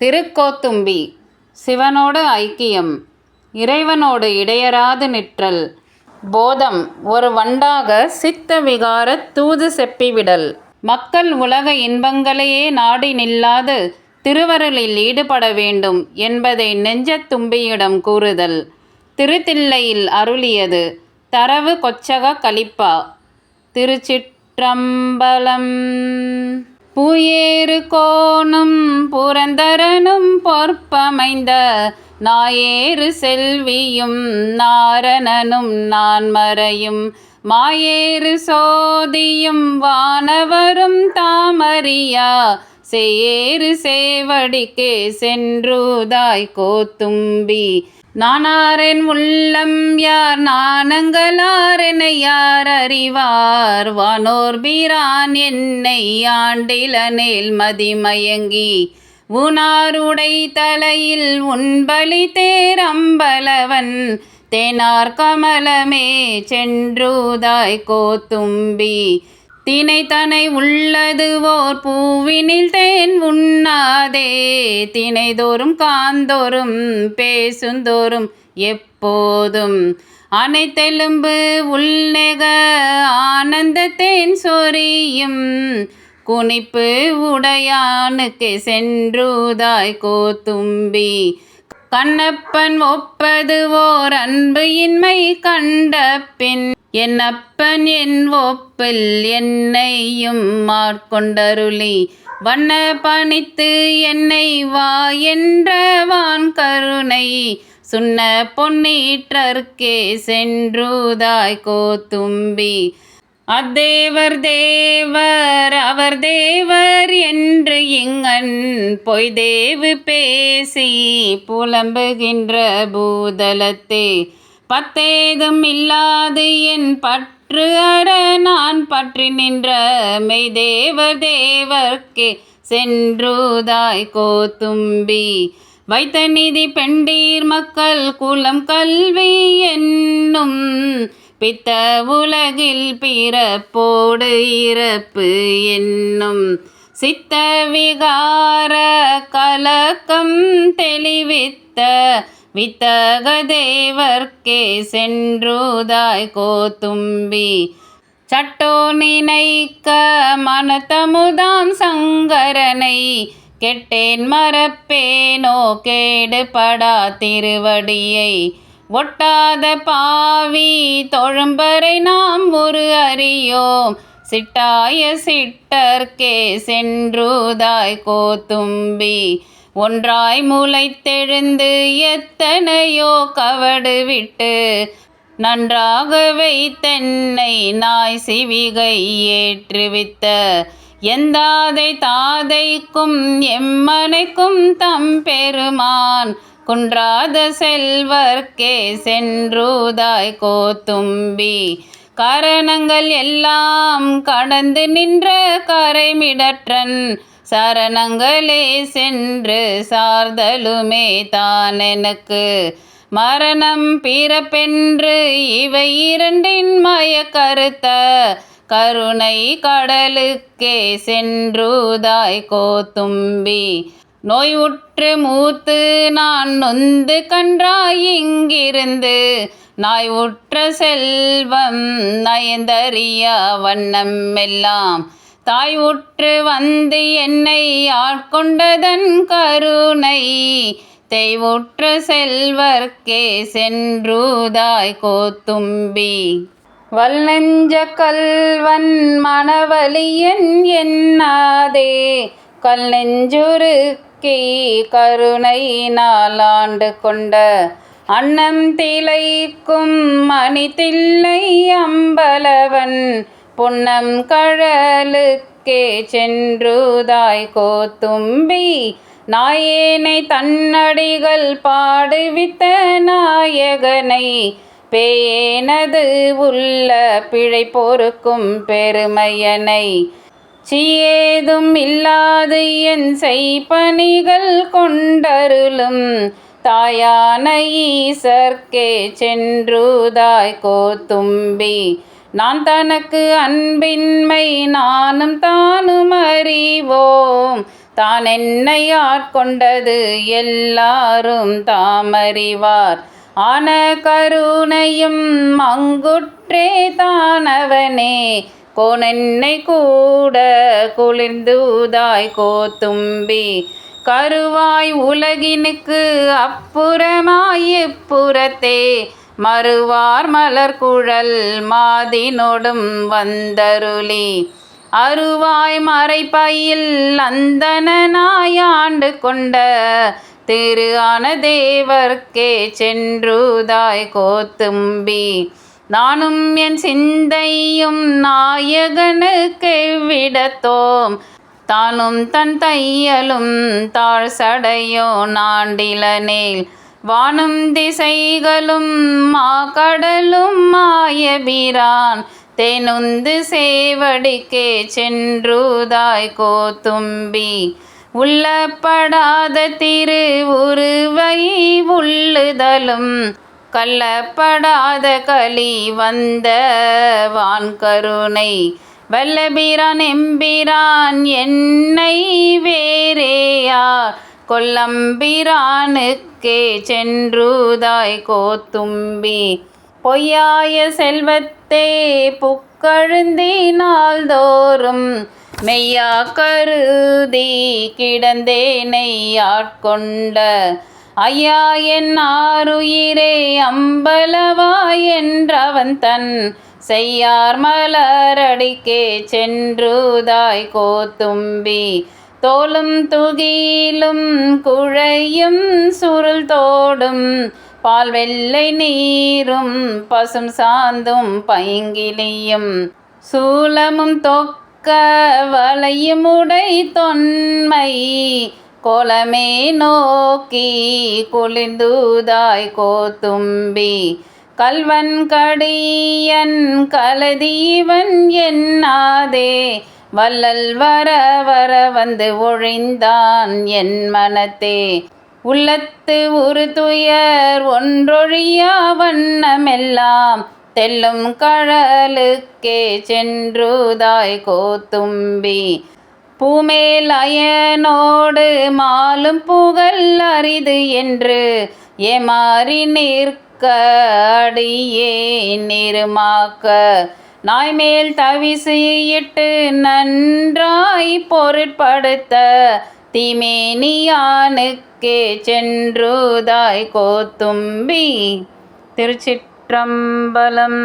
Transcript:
திருக்கோத்தும்பி. சிவனோடு ஐக்கியம். இறைவனோடு இடையராது நிற்றல். போதம் ஒரு வண்டாக சித்த விகாரத் தூது செப்பிவிடல் மக்கள் உலக இன்பங்களையே நாடி நில்லாது திருவருளில் ஈடுபட வேண்டும் என்பதை நெஞ்சத்தும்பியிடம் கூறுதல். திருத்தில்லையில் அருளியது தரவு கொச்சக கலிப்பா. திருச்சிற்றம்பலம் பூயேறு கோணும் புரந்தரனும் பொற்பமைந்த நாயேறு செல்வியும் நாரணனும் நான்மறையும். மாயேறு சோதியும் வானவரும் தாமரியா செய்யேறு சேவடிக்கே சென்றுதாய் கோத்தும்பி. நானாரென் உள்ளம் யார் நாணங்களாரெனை யார் அறிவார்? வானோர் பிரான் என்னை ஆண்டிலனேல் மதிமயங்கி. உனாருடை தலையில் உன்பலி தேரம்பலவன் தேனார் கமலமே சென்றுதாய் கோத்தும்பி. தினை தனை உள்ளது ஓர் பூவினில் தேன் உண்ணாதே தினைதோறும் காந்தோறும் பேசுந்தோறும் எப்போதும். அனைத்தெலும்பு உள்நெக ஆனந்த தேன் சொரியும் குனிப்பு உடையானுக்கு சென்றுதாய் கோத்தும்பி. கண்ணப்பன் ஒப்பது ஓர் அன்பு இன்மை கண்ட பின் என் அப்பன் என் ஒப்பில் என்னையும் மாட்கொண்டருளி வண்ண பணித்து என்னை வா என்ற வான் கருணை. சுண்ண பொன்னீற்றற்கே சென்றுதாய் கோத்தும்பி. அத்தேவர் தேவர் அவர் தேவர் என்று இங்கன் பொய் தேவு பேசி புலம்புகின்ற பூதலத்தே. பத்தேதும் இல்லாது என் பற்று அற நான் பற்றி நின்ற மெய் தேவர் தேவர்க்கே சென்றுதாய் கோத்தும்பி வைத்த நிதி பெண்டீர் மக்கள் குலம் கல்வி என்னும் பித்த உலகில் பிறப்போடு இறப்பு என்னும் சித்த விகார கலக்கம் தெளிவித்த வித்தக தேவர்க்கே சென்றுதாய் கோத்தும்பி சட்டோ நினைக்க மனத்தமுதாம் சங்கரனை கெட்டேன் மறப்பேனோ கேடுபடா திருவடியை. ஒட்டாத பாவி தொழம்பரை நாம் ஒரு அறியோம். சிட்டாய சிட்டர்க்கே சென்றுதாய் கோத்தும்பி ஒன்றாய் முளைத்தெழுந்து எத்தனையோ கவடு விட்டு நன்றாக வைத்தென்னை நாய் சிவிகை ஏற்றுவித்த. எந்தாதை தாதைக்கும் எம்மனைக்கும் தம் பெருமான். குன்றாத செல்வர்க்கே சென்றுதாய் கோத்தும்பி. காரணங்கள் எல்லாம் கடந்து நின்ற கரைமிடற்றன் சரணங்களே சென்று சார்தலுமே தான் எனக்கு மரணம் பிறப்பென்று இவை இரண்டின் மய கருத்த கருணை கடலுக்கே சென்றுதாய் கோத்தும்பி. நோய் உற்று மூத்து நான் நொந்து கன்றாய் இங்கிருந்து. நாய் உற்ற செல்வம் நயந்தறியா வண்ணம் எல்லாம். தாய் உற்று வந்து என்னை ஆட்கொண்டதன் கருணை. தெய்வுற்ற செல்வர்க்கே சென்றுதாய் கோத்தும்பி. வல்நெஞ்ச கல்வன் மணவலியன் என்னாதே. கல் நெஞ்சுருக்கி கருணை நாளாண்டு கொண்ட அன்னம் திளைக்கும் மணித்தில்லை அம்பலவன் புன்னம் கழலுக்கே சென்றுதாய் கோத்தும்பி நாயேனை தன்னடிகள் பாடுவித்த நாயகனை பேனது உள்ள பிழை பொறுக்கும் பெருமையனை சீயேதும் இல்லாது என் செய்பணிகள் கொண்டருளும். தாயான ஈசர்க்கே சென்றுதாய் கோத்தும்பி. நான் தனக்கு அன்பின்மை நானும் தானும் அறிவோம். தான் என்னை ஆட்கொண்டது எல்லாரும் தாமறிவார். ஆன கருணையும் மங்குற்றே தானவனே. கோனென்னை கூட குளிர்ந்தூதாய் கோத்தும்பி. கருவாய் உலகினுக்கு அப்புறமாய் இப்புறத்தே. மறுவார் மலர்குழல் மாதினொடும் வந்தருளி. அருவாய் மறைப்பையில் அந்தனாய் ஆண்டு கொண்ட திரு ஆன தேவர்க்கே சென்றுதாய் கோத்தும்பி. நானும் என் சிந்தையும் நாயகனுக்கு விடத்தோம். தானும் தன் தையலும் தாழ் சடையோ நாண்டிலனேல் வானும் திசைகளும் மாக்கடலும் மாயபிரான் தேனுந்து சேவடிக்கே சென்றுதாய் கோத்தும்பி உள்ளப்படாத திரு உருவை உள்ளுதலும் கள்ளப்படாத களி வந்த வான்கருணை வல்லபிரான் எம்பிரான் என்னை வேறேயார். கொல்லம்பிரானுக்கே சென்றுதாய் கோத்தும்பி. பொய்யாய செல்வத்தே புக்கழுந்தினால் தோறும் மெய்யா கருதி கிடந்தேனை ஆட்கொண்ட ஐயா என் ஆறுயிரே அம்பலவா என்றவன் தன் செய்யார் மலரடிக்கே சென்றுதாய் கோத்தும்பி. தோலும் துகிலும் குழையும் சுருள் தோடும் பால் வெள்ளை நீரும் பசும் சாந்தும் பைங்கிலியும் சூலமும் தொக்க வளையும் உடை தொன்மை கோலமே நோக்கி குளிர்ந்தூதாய் கோத்தும்பி கல்வன் கடியன் கலதீவன் என்னாதே. வல்லல் வர வர வந்து ஒழிந்தான் என் மனத்தே. உள்ளத்து ஒரு துயர் ஒன்றொழியா வண்ணமெல்லாம் தெல்லும் கழலுக்கே சென்றுதாய் கோத்தும்பி பூமேல் அயனோடு மாலும் புகழ் அரிது என்று ஏமாறி நிற்க அடியே நிருமாக்க. நாய்மேல் தவிசு இட்டு நன்றாய் பொருட்படுத்த தீமேனியானுக்கே சென்றுதாய் கோத்தும்பி திருச்சிற்றம்பலம்.